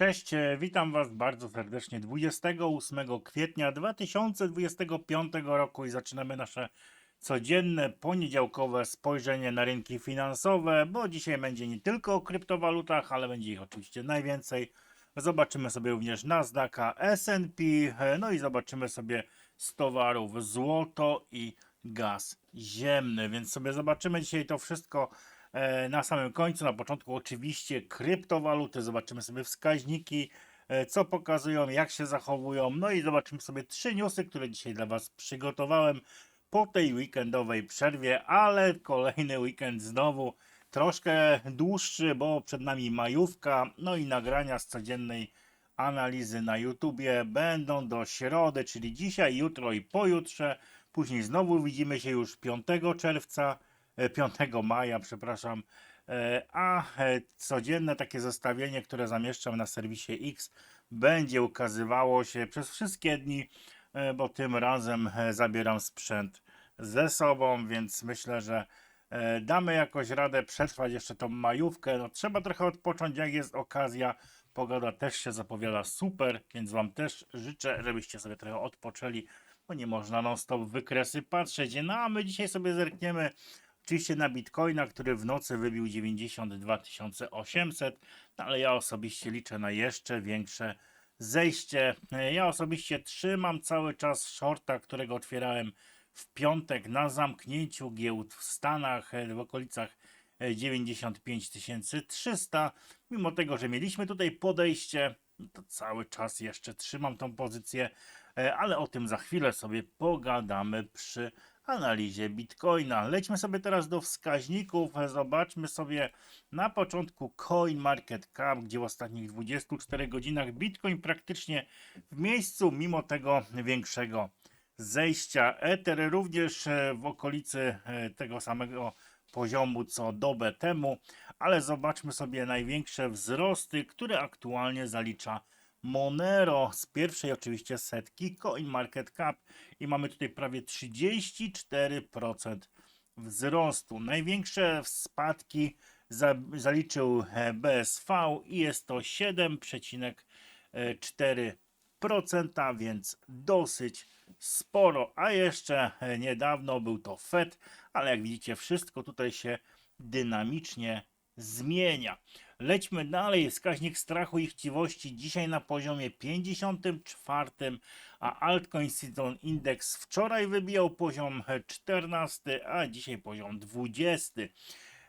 Cześć, e, witam Was bardzo serdecznie 28 kwietnia 2025 roku i zaczynamy nasze codzienne, poniedziałkowe spojrzenie na rynki finansowe, bo dzisiaj będzie nie tylko o kryptowalutach, ale będzie ich oczywiście najwięcej. Zobaczymy sobie również Nasdaqa, S&P, e, no i zobaczymy sobie z towarów złoto i gaz ziemny, więc sobie zobaczymy dzisiaj to wszystko na samym końcu. Na początku oczywiście kryptowaluty, zobaczymy sobie wskaźniki, e, co pokazują, jak się zachowują, no i zobaczymy sobie trzy newsy, które dzisiaj dla Was przygotowałem po tej weekendowej przerwie, ale kolejny weekend znowu troszkę dłuższy, bo przed nami majówka, no i nagrania z codziennej analizy na YouTubie będą do środy, czyli dzisiaj, jutro i pojutrze. Później znowu widzimy się już 5 czerwca, e, 5 maja, przepraszam. E, A e, codzienne takie zestawienie, które zamieszczam na serwisie X, będzie ukazywało się przez wszystkie dni, e, bo tym razem e, zabieram sprzęt ze sobą, więc myślę, że e, damy jakoś radę przetrwać jeszcze tą majówkę. No, trzeba trochę odpocząć, jak jest okazja. Pogoda też się zapowiada super, więc Wam też życzę, żebyście sobie trochę odpoczęli, bo nie można non-stop wykresy patrzeć. No a my dzisiaj sobie zerkniemy oczywiście na Bitcoina, który w nocy wybił 92 800, no ale ja osobiście liczę na jeszcze większe zejście. E, Ja osobiście trzymam cały czas shorta, którego otwierałem w piątek na zamknięciu giełd w Stanach e, w okolicach e, 95 300. Mimo tego, że mieliśmy tutaj podejście, no to cały czas jeszcze trzymam tą pozycję, e, ale o tym za chwilę sobie pogadamy przy analizie Bitcoina. Lećmy sobie teraz do wskaźników. Zobaczmy sobie na początku CoinMarketCap, gdzie w ostatnich 24 godzinach Bitcoin praktycznie w miejscu, mimo tego większego zejścia. Ether również e, w okolicy e, tego samego poziomu co dobę temu, ale zobaczmy sobie największe wzrosty, które aktualnie zalicza Monero z pierwszej oczywiście setki CoinMarketCap i mamy tutaj prawie 34% wzrostu. Największe spadki za, zaliczył e, BSV i jest to 7,4%, więc dosyć sporo. A jeszcze e, niedawno był to FED, ale jak widzicie, wszystko tutaj się dynamicznie zmienia. Lećmy dalej. Wskaźnik strachu i chciwości dzisiaj na poziomie 54, a Altcoin Season Index wczoraj wybijał poziom 14, a dzisiaj poziom 20.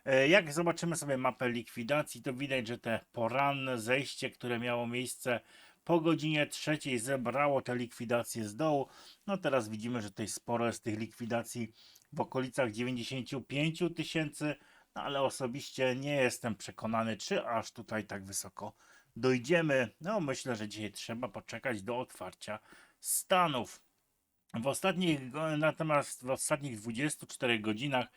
E, Jak zobaczymy sobie mapę likwidacji, to widać, że te poranne zejście, które miało miejsce po godzinie trzeciej zebrało te likwidacje z dołu. No teraz widzimy, że tutaj sporo jest tych likwidacji w okolicach 95 000 tysięcy, no ale osobiście nie jestem przekonany, czy aż tutaj tak wysoko dojdziemy. No myślę, że dzisiaj trzeba poczekać do otwarcia Stanów. W ostatnich, natomiast w ostatnich 24 godzinach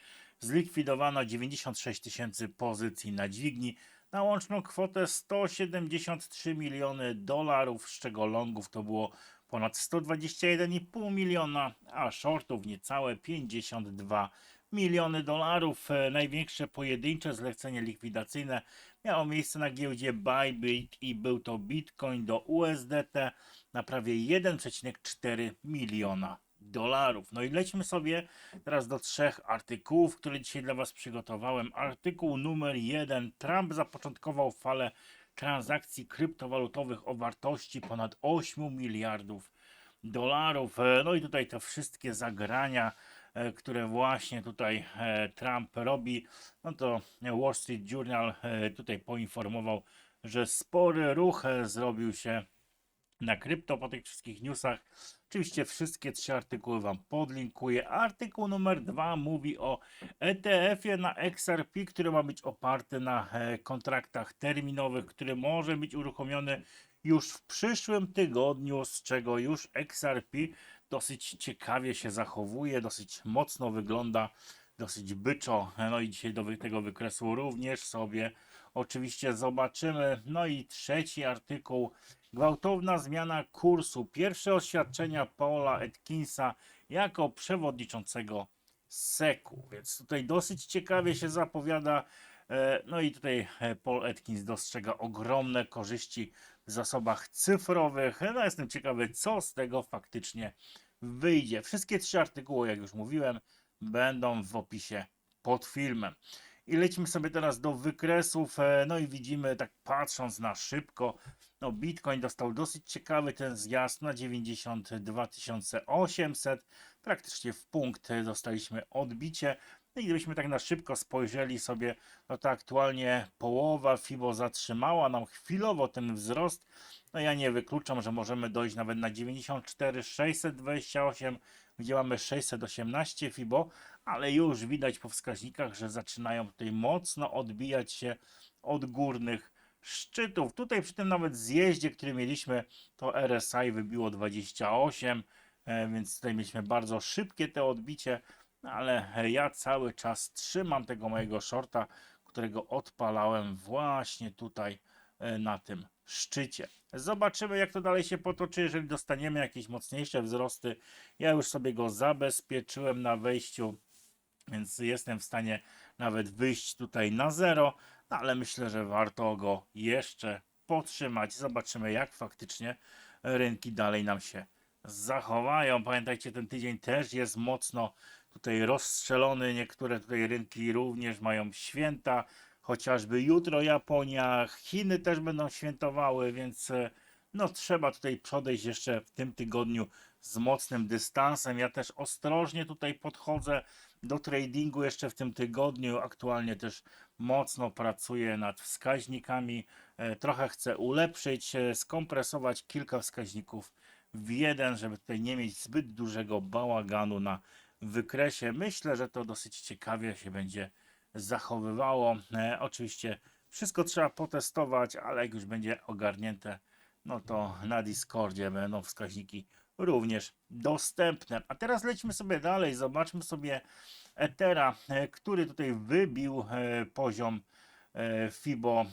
zlikwidowano 96 tysięcy pozycji na dźwigni na łączną kwotę 173 miliony dolarów, z czego longów to było ponad 121,5 miliona, a shortów niecałe 52 miliony dolarów. E, Największe pojedyncze zlecenie likwidacyjne miało miejsce na giełdzie Bybit i był to Bitcoin do USDT na prawie 1,4 miliona dolarów. No i lećmy sobie teraz do trzech artykułów, które dzisiaj dla Was przygotowałem. Artykuł numer jeden. Trump zapoczątkował falę transakcji kryptowalutowych o wartości ponad 8 miliardów dolarów. E, No i tutaj te wszystkie zagrania, które właśnie tutaj e, Trump robi, no to Wall Street Journal e, tutaj poinformował, że spory ruch e, zrobił się na krypto po tych wszystkich newsach. Oczywiście wszystkie trzy artykuły Wam podlinkuję. Artykuł numer dwa mówi o ETF-ie na XRP, który ma być oparty na e, kontraktach terminowych, który może być uruchomiony już w przyszłym tygodniu, z czego już XRP dosyć ciekawie się zachowuje, dosyć mocno wygląda, dosyć byczo. No i dzisiaj do tego wykresu również sobie oczywiście zobaczymy. No i trzeci artykuł. Gwałtowna zmiana kursu. Pierwsze oświadczenia Paula Atkinsa jako przewodniczącego SEC-u. Więc tutaj dosyć ciekawie się zapowiada. E, No i tutaj e, Paul Atkins dostrzega ogromne korzyści w zasobach cyfrowych. No jestem ciekawy, co z tego faktycznie wyjdzie. Wszystkie trzy artykuły, jak już mówiłem, będą w opisie pod filmem. I lecimy sobie teraz do wykresów. e, No i widzimy, tak patrząc na szybko, no Bitcoin dostał dosyć ciekawy ten zjazd na 92 800. Praktycznie w punkt e, dostaliśmy odbicie. No i gdybyśmy tak na szybko spojrzeli sobie, no to aktualnie połowa FIBO zatrzymała nam chwilowo ten wzrost. No ja nie wykluczam, że możemy dojść nawet na 94 628, gdzie mamy 618 FIBO, ale już widać po wskaźnikach, że zaczynają tutaj mocno odbijać się od górnych szczytów. Tutaj przy tym nawet zjeździe, który mieliśmy, to RSI wybiło 28, e, więc tutaj mieliśmy bardzo szybkie te odbicie, no ale ja cały czas trzymam tego mojego shorta, którego odpalałem właśnie tutaj e, na tym szczycie. Zobaczymy, jak to dalej się potoczy, jeżeli dostaniemy jakieś mocniejsze wzrosty. Ja już sobie go zabezpieczyłem na wejściu, więc jestem w stanie nawet wyjść tutaj na zero, no ale myślę, że warto go jeszcze podtrzymać. Zobaczymy, jak faktycznie rynki dalej nam się zachowają. Pamiętajcie, ten tydzień też jest mocno tutaj rozstrzelony. Niektóre tutaj rynki również mają święta, chociażby jutro Japonia, Chiny też będą świętowały, więc e, no trzeba tutaj podejść jeszcze w tym tygodniu z mocnym dystansem. Ja też ostrożnie tutaj podchodzę do tradingu jeszcze w tym tygodniu. Aktualnie też mocno pracuję nad wskaźnikami. E, Trochę chcę ulepszyć, e, skompresować kilka wskaźników w jeden, żeby tutaj nie mieć zbyt dużego bałaganu na wykresie. Myślę, że to dosyć ciekawie się będzie zachowywało. E, oczywiście wszystko trzeba potestować, ale jak już będzie ogarnięte, no to na Discordzie będą wskaźniki również dostępne. A teraz lećmy sobie dalej, zobaczmy sobie Ethera, e, który tutaj wybił e, poziom FIBO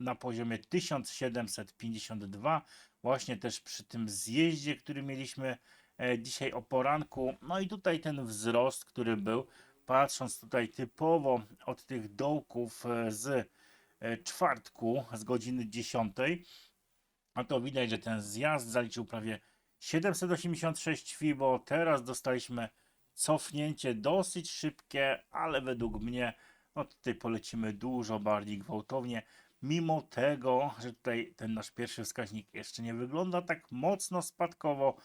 na poziomie 1752, właśnie też przy tym zjeździe, który mieliśmy dzisiaj o poranku. No i tutaj ten wzrost, który był, patrząc tutaj typowo od tych dołków e, z e, czwartku, z godziny 10, a to widać, że ten zjazd zaliczył prawie 786 FIBO. Teraz dostaliśmy cofnięcie dosyć szybkie, ale według mnie no tutaj polecimy dużo bardziej gwałtownie. Mimo tego, że tutaj ten nasz pierwszy wskaźnik jeszcze nie wygląda tak mocno spadkowo,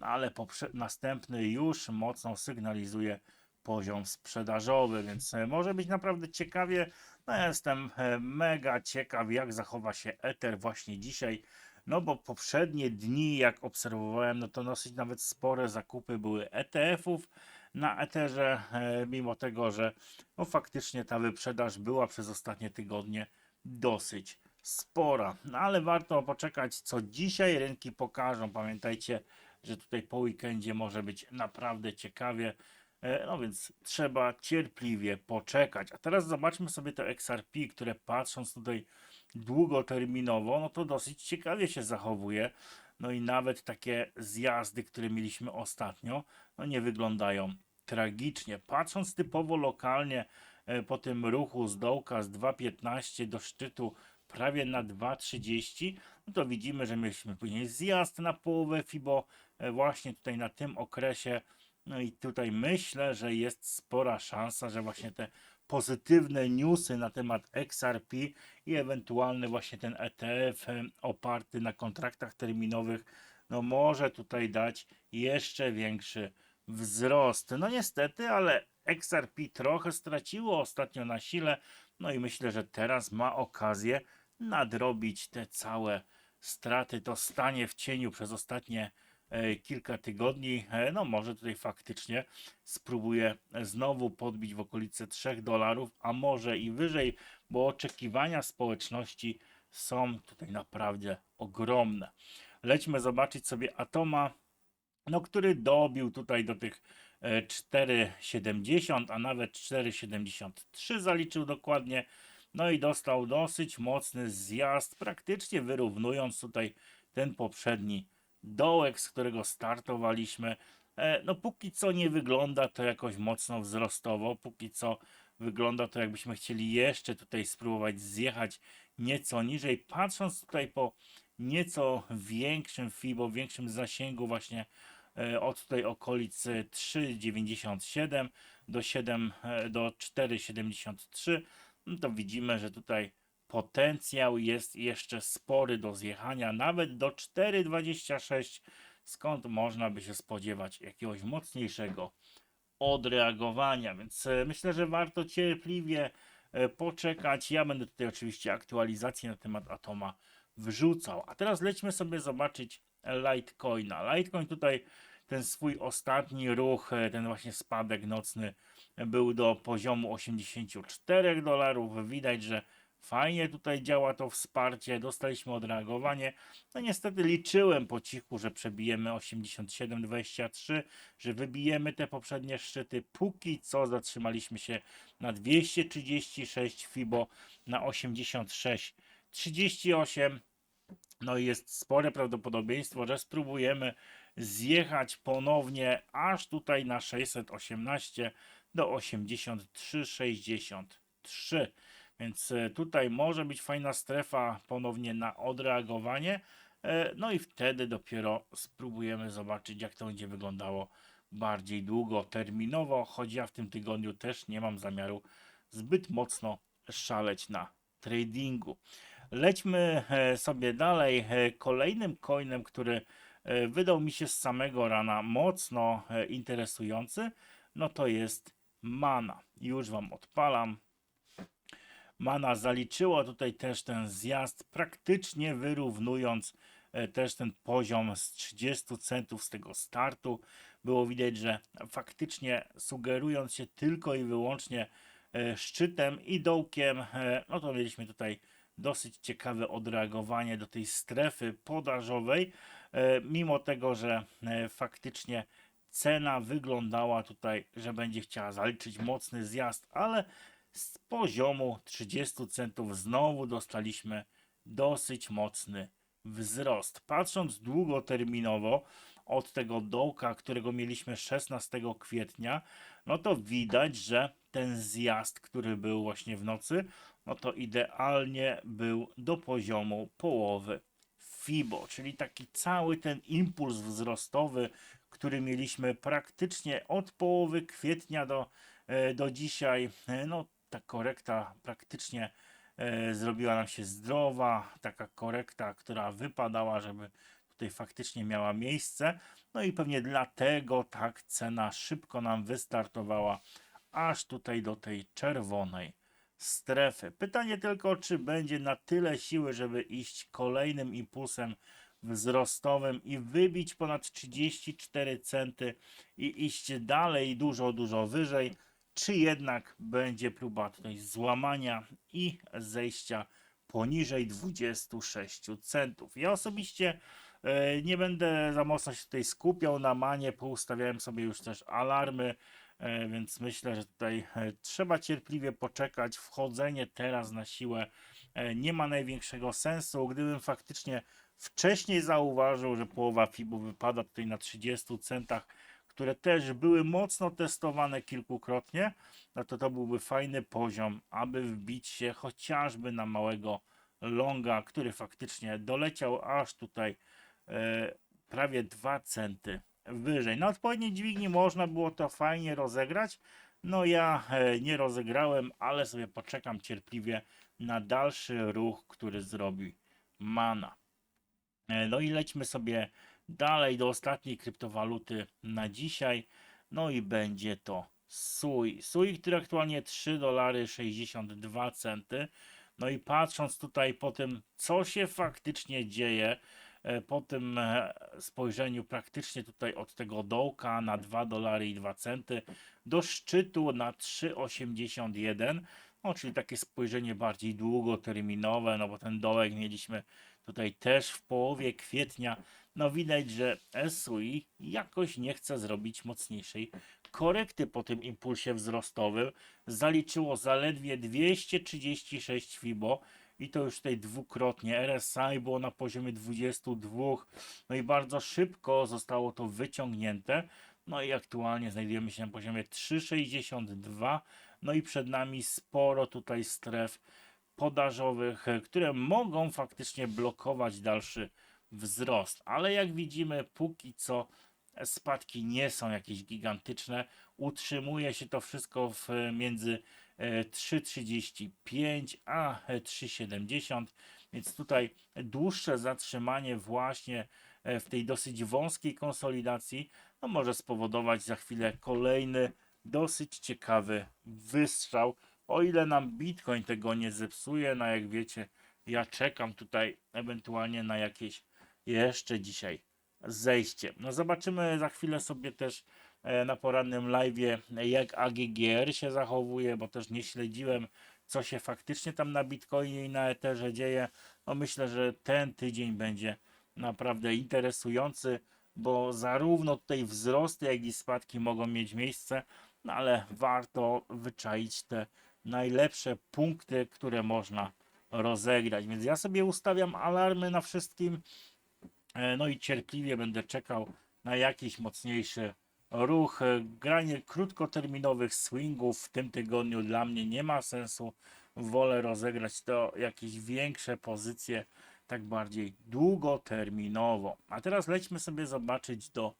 no ale następny już mocno sygnalizuje poziom sprzedażowy, więc e, może być naprawdę ciekawie. No ja jestem e, mega ciekaw, jak zachowa się Ether właśnie dzisiaj. No bo poprzednie dni, jak obserwowałem, no to dosyć nawet spore zakupy były ETF-ów na Etherze, e, mimo tego, że no faktycznie ta wyprzedaż była przez ostatnie tygodnie dosyć spora. No ale warto poczekać, co dzisiaj rynki pokażą. Pamiętajcie, że tutaj po weekendzie może być naprawdę ciekawie. E, No więc trzeba cierpliwie poczekać. A teraz zobaczmy sobie to XRP, które patrząc tutaj długoterminowo, no to dosyć ciekawie się zachowuje. No i nawet takie zjazdy, które mieliśmy ostatnio, no nie wyglądają tragicznie. Patrząc typowo lokalnie e, po tym ruchu z dołka z 2,15 do szczytu prawie na 2,30, no to widzimy, że mieliśmy później zjazd na połowę FIBO właśnie tutaj na tym okresie. No i tutaj myślę, że jest spora szansa, że właśnie te pozytywne newsy na temat XRP i ewentualny właśnie ten ETF em, oparty na kontraktach terminowych, no może tutaj dać jeszcze większy wzrost. No niestety, ale XRP trochę straciło ostatnio na sile, no i myślę, że teraz ma okazję nadrobić te całe straty. To stanie w cieniu przez ostatnie e, kilka tygodni, e, no może tutaj faktycznie spróbuje znowu podbić w okolice 3 dolarów, a może i wyżej, bo oczekiwania społeczności są tutaj naprawdę ogromne. Lećmy zobaczyć sobie Atoma, no, który dobił tutaj do tych e, 4,70, a nawet 4,73 zaliczył dokładnie. No i dostał dosyć mocny zjazd, praktycznie wyrównując tutaj ten poprzedni dołek, z którego startowaliśmy. E, No póki co nie wygląda to jakoś mocno wzrostowo, póki co wygląda to jakbyśmy chcieli jeszcze tutaj spróbować zjechać nieco niżej, patrząc tutaj po nieco większym FIBO, większym zasięgu właśnie e, od tutaj okolic e, 3,97 do 7 e, do 4,73 no to widzimy, że tutaj potencjał jest jeszcze spory do zjechania, nawet do 4,26 skąd można by się spodziewać jakiegoś mocniejszego odreagowania, więc e, myślę, że warto cierpliwie e, poczekać. Ja będę tutaj oczywiście aktualizacje na temat Atoma wrzucał. A teraz lećmy sobie zobaczyć Litecoina. Litecoin tutaj ten swój ostatni ruch, e, ten właśnie spadek nocny był do poziomu 84 dolarów. Widać, że fajnie tutaj działa to wsparcie. Dostaliśmy odreagowanie. No niestety liczyłem po cichu, że przebijemy 87,23, że wybijemy te poprzednie szczyty. Póki co zatrzymaliśmy się na 236 FIBO na 86,38. No i jest spore prawdopodobieństwo, że spróbujemy zjechać ponownie aż tutaj na 618 do 83,63. Więc e, tutaj może być fajna strefa ponownie na odreagowanie. E, No i wtedy dopiero spróbujemy zobaczyć, jak to będzie wyglądało bardziej długoterminowo, choć ja w tym tygodniu też nie mam zamiaru zbyt mocno szaleć na tradingu. Lećmy e, sobie dalej. Kolejnym coinem, który wydał mi się z samego rana mocno interesujący, no to jest Mana. Już Wam odpalam. Mana zaliczyło tutaj też ten zjazd, praktycznie wyrównując e, też ten poziom z 30 centów z tego startu. Było widać, że faktycznie sugerując się tylko i wyłącznie e, szczytem i dołkiem, e, no to mieliśmy tutaj dosyć ciekawe odreagowanie do tej strefy podażowej, mimo tego, że faktycznie cena wyglądała tutaj, że będzie chciała zaliczyć mocny zjazd, ale z poziomu 30 centów znowu dostaliśmy dosyć mocny wzrost. Patrząc długoterminowo od tego dołka, którego mieliśmy 16 kwietnia, no to widać, że ten zjazd, który był właśnie w nocy, no to idealnie był do poziomu połowy FIBO, czyli taki cały ten impuls wzrostowy, który mieliśmy praktycznie od połowy kwietnia do, e, do dzisiaj, e, no ta korekta praktycznie e, zrobiła nam się zdrowa, taka korekta, która wypadała, żeby tutaj faktycznie miała miejsce. No i pewnie dlatego tak cena szybko nam wystartowała aż tutaj do tej czerwonej strefy. Pytanie tylko, czy będzie na tyle siły, żeby iść kolejnym impulsem wzrostowym i wybić ponad 34 centy i iść dalej dużo, dużo wyżej, czy jednak będzie próba tutaj złamania i zejścia poniżej 26 centów. Ja osobiście e, nie będę za mocno się tutaj skupiał na manie, poustawiałem sobie już też alarmy, e, więc myślę, że tutaj e, trzeba cierpliwie poczekać. Wchodzenie teraz na siłę nie ma największego sensu. Gdybym faktycznie wcześniej zauważył, że połowa FIBU wypada tutaj na 30 centach, które też były mocno testowane kilkukrotnie, no to to byłby fajny poziom, aby wbić się chociażby na małego longa, który faktycznie doleciał aż tutaj e, prawie 2 centy wyżej. Na odpowiedniej dźwigni można było to fajnie rozegrać. No ja e, nie rozegrałem, ale sobie poczekam cierpliwie na dalszy ruch, który zrobi Mana. E, No i lećmy sobie dalej do ostatniej kryptowaluty na dzisiaj. No i będzie to SUI. SUI, który aktualnie 3 dolary 62 centy. No i patrząc tutaj po tym, co się faktycznie dzieje, e, po tym e, spojrzeniu praktycznie tutaj od tego dołka na 2 dolary i 2 centy do szczytu na 3,81. No, czyli takie spojrzenie bardziej długoterminowe, no bo ten dołek mieliśmy tutaj też w połowie kwietnia. No widać, że SUI jakoś nie chce zrobić mocniejszej korekty po tym impulsie wzrostowym. Zaliczyło zaledwie 236 FIBO i to już tutaj dwukrotnie. RSI było na poziomie 22, no i bardzo szybko zostało to wyciągnięte. No i aktualnie znajdujemy się na poziomie 3,62. No i przed nami sporo tutaj stref podażowych, które mogą faktycznie blokować dalszy wzrost. Ale jak widzimy, póki co spadki nie są jakieś gigantyczne. Utrzymuje się to wszystko w, między e, 3,35 a e, 3,70, więc tutaj dłuższe zatrzymanie właśnie e, w tej dosyć wąskiej konsolidacji no może spowodować za chwilę kolejny dosyć ciekawy wystrzał. O ile nam Bitcoin tego nie zepsuje, no jak wiecie, ja czekam tutaj ewentualnie na jakieś jeszcze dzisiaj zejście. No zobaczymy za chwilę sobie też e, na porannym live, jak AGGR się zachowuje, bo też nie śledziłem, co się faktycznie tam na Bitcoinie i na Etherze dzieje. No myślę, że ten tydzień będzie naprawdę interesujący, bo zarówno tutaj wzrosty, jak i spadki mogą mieć miejsce, no ale warto wyczaić te najlepsze punkty, które można rozegrać. Więc ja sobie ustawiam alarmy na wszystkim, No i cierpliwie będę czekał na jakiś mocniejszy ruch. E, Granie krótkoterminowych swingów w tym tygodniu dla mnie nie ma sensu. Wolę rozegrać to jakieś większe pozycje, tak bardziej długoterminowo. A teraz lećmy sobie zobaczyć do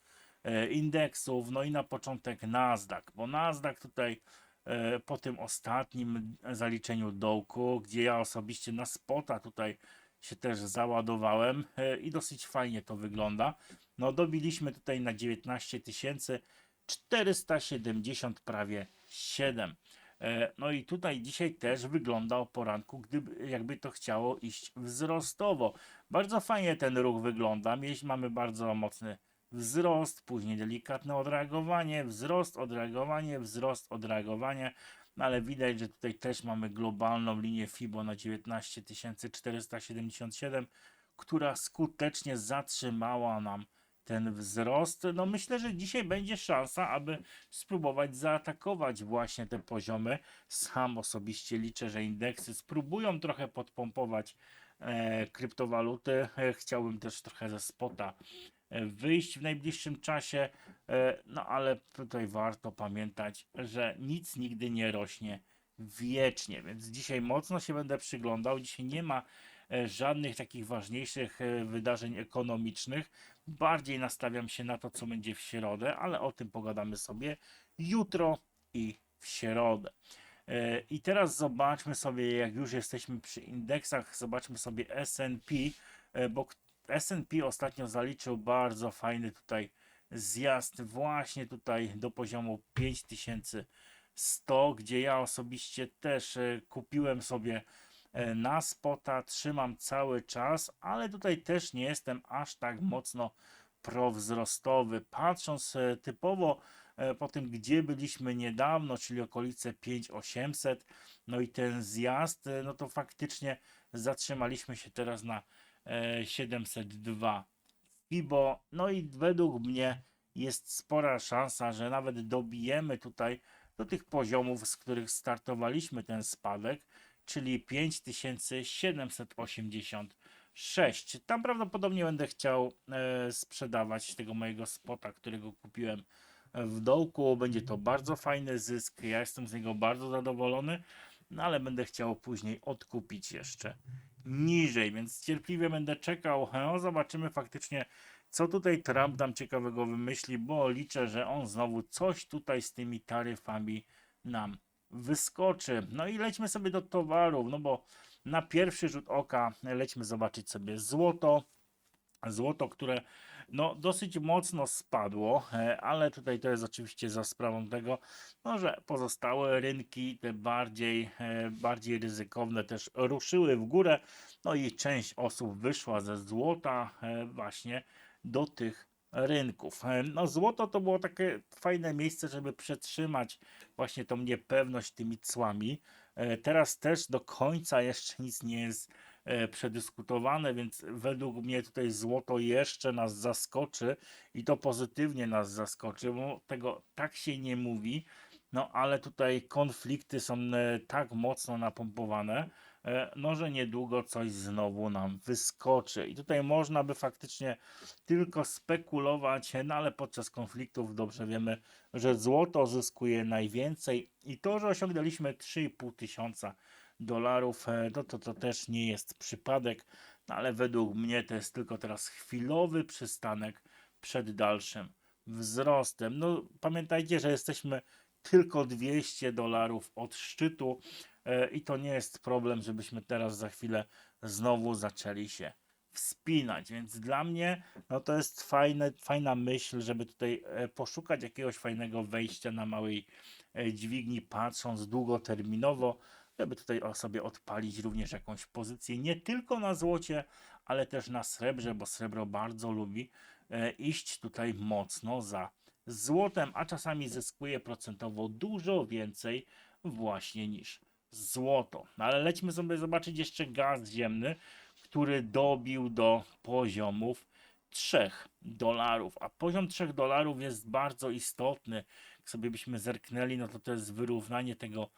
e, indeksów. No i na początek Nasdaq, bo Nasdaq tutaj e, po tym ostatnim zaliczeniu dołku, gdzie ja osobiście na spota tutaj się też załadowałem e, i dosyć fajnie to wygląda. No dobiliśmy tutaj na 19 470 prawie 7. E, No i tutaj dzisiaj też wygląda o poranku, gdyby jakby to chciało iść wzrostowo. Bardzo fajnie ten ruch wygląda. Mieliśmy, mamy bardzo mocny wzrost, później delikatne odreagowanie, wzrost, odreagowanie, wzrost, odreagowanie. No ale widać, że tutaj też mamy globalną linię FIBO na 19 477, która skutecznie zatrzymała nam ten wzrost. No myślę, że dzisiaj będzie szansa, aby spróbować zaatakować właśnie te poziomy. Sam osobiście liczę, że indeksy spróbują trochę podpompować e, kryptowaluty. E, chciałbym też trochę ze spota wyjść w najbliższym czasie. E, No ale tutaj warto pamiętać, że nic nigdy nie rośnie wiecznie, więc dzisiaj mocno się będę przyglądał. Dzisiaj nie ma e, żadnych takich ważniejszych e, wydarzeń ekonomicznych. Bardziej nastawiam się na to, co będzie w środę, ale o tym pogadamy sobie jutro i w środę. E, I teraz zobaczmy sobie, jak już jesteśmy przy indeksach, zobaczmy sobie S&P, e, bo S&P ostatnio zaliczył bardzo fajny tutaj zjazd właśnie tutaj do poziomu 5100, gdzie ja osobiście też e, kupiłem sobie e, na spota, trzymam cały czas, ale tutaj też nie jestem aż tak mocno prowzrostowy. Patrząc e, typowo po tym, gdzie byliśmy niedawno, czyli okolice 5800, no i ten zjazd, no to faktycznie zatrzymaliśmy się teraz na 702 FIBO. No i według mnie jest spora szansa, że nawet dobijemy tutaj do tych poziomów, z których startowaliśmy ten spadek, czyli 5786. Tam prawdopodobnie będę chciał e, sprzedawać tego mojego spota, którego kupiłem w dołku. Będzie to bardzo fajny zysk. Ja jestem z niego bardzo zadowolony, no ale będę chciał później odkupić jeszcze niżej, więc cierpliwie będę czekał. No, zobaczymy faktycznie, co tutaj Trump nam ciekawego wymyśli, bo liczę, że on znowu coś tutaj z tymi taryfami nam wyskoczy. No i lećmy sobie do towarów, no bo na pierwszy rzut oka lećmy zobaczyć sobie złoto. Złoto, które no, dosyć mocno spadło, e, ale tutaj to jest oczywiście za sprawą tego, no, że pozostałe rynki, te bardziej, e, bardziej ryzykowne, też ruszyły w górę. No i część osób wyszła ze złota e, właśnie do tych rynków. No, złoto to było takie fajne miejsce, żeby przetrzymać właśnie tą niepewność tymi cłami. Teraz też do końca jeszcze nic nie jest przedyskutowane, więc według mnie tutaj złoto jeszcze nas zaskoczy i to pozytywnie nas zaskoczy, bo tego tak się nie mówi. No ale tutaj konflikty są e, tak mocno napompowane, e, no, że niedługo coś znowu nam wyskoczy. I tutaj można by faktycznie tylko spekulować, no ale podczas konfliktów dobrze wiemy, że złoto zyskuje najwięcej i to, że osiągnęliśmy 3,5 tysiąca dolarów, e, no to to też nie jest przypadek, no ale według mnie to jest tylko teraz chwilowy przystanek przed dalszym wzrostem. No pamiętajcie, że jesteśmy tylko 200 dolarów od szczytu e, i to nie jest problem, żebyśmy teraz za chwilę znowu zaczęli się wspinać, więc dla mnie no to jest fajne, fajna myśl, żeby tutaj e, poszukać jakiegoś fajnego wejścia na małej dźwigni, patrząc długoterminowo, żeby tutaj sobie odpalić również jakąś pozycję nie tylko na złocie, ale też na srebrze, bo srebro bardzo lubi e, iść tutaj mocno za złotem, a czasami zyskuje procentowo dużo więcej właśnie niż złoto. No ale lećmy sobie zobaczyć jeszcze gaz ziemny, który dobił do poziomów 3 dolarów, a poziom 3 dolarów jest bardzo istotny. Jak sobie byśmy zerknęli, no to to jest wyrównanie tego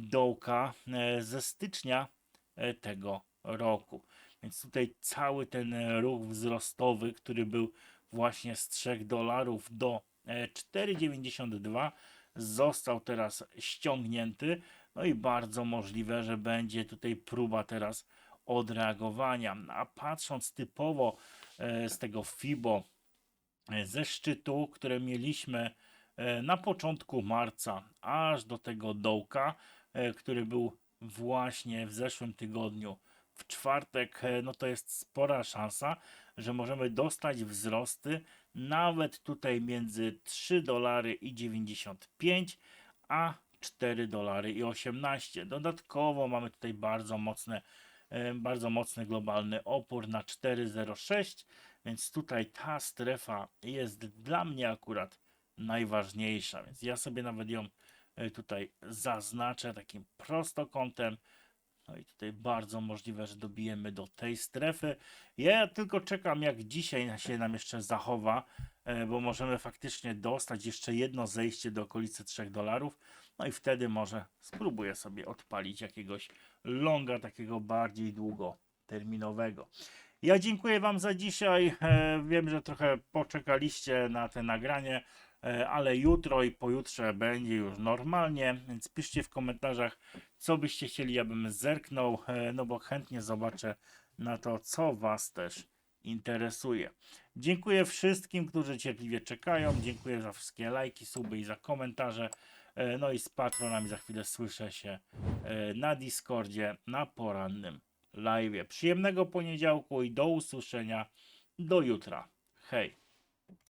dołka e, ze stycznia e, tego roku. Więc tutaj cały ten e, ruch wzrostowy, który był właśnie z 3 dolarów do e, 4,92 został teraz ściągnięty. No i bardzo możliwe, że będzie tutaj próba teraz odreagowania. A patrząc typowo z tego FIBO ze szczytu, które mieliśmy na początku marca, aż do tego dołka, który był właśnie w zeszłym tygodniu w czwartek, e, no to jest spora szansa, że możemy dostać wzrosty nawet tutaj między 3 dolary i 95, a 4 dolary i 18. Dodatkowo mamy tutaj bardzo mocne, e, bardzo mocny globalny opór na 4,06, więc tutaj ta strefa jest dla mnie akurat najważniejsza, więc ja sobie nawet ją e, tutaj zaznaczę takim prostokątem. No i tutaj bardzo możliwe, że dobijemy do tej strefy. Ja tylko czekam, jak dzisiaj się nam jeszcze zachowa, e, bo możemy faktycznie dostać jeszcze jedno zejście do okolicy 3 dolarów. No i wtedy może spróbuję sobie odpalić jakiegoś longa, takiego bardziej długoterminowego. Ja dziękuję Wam za dzisiaj. E, Wiem, że trochę poczekaliście na te nagranie, e, ale jutro i pojutrze będzie już normalnie, więc piszcie w komentarzach, co byście chcieli, abym zerknął, e, no bo chętnie zobaczę na to, co Was też interesuje. Dziękuję wszystkim, którzy cierpliwie czekają. Dziękuję za wszystkie lajki, suby i za komentarze. E, No i z patronami za chwilę słyszę się e, na Discordzie na porannym live. Przyjemnego poniedziałku i do usłyszenia do jutra. Hej!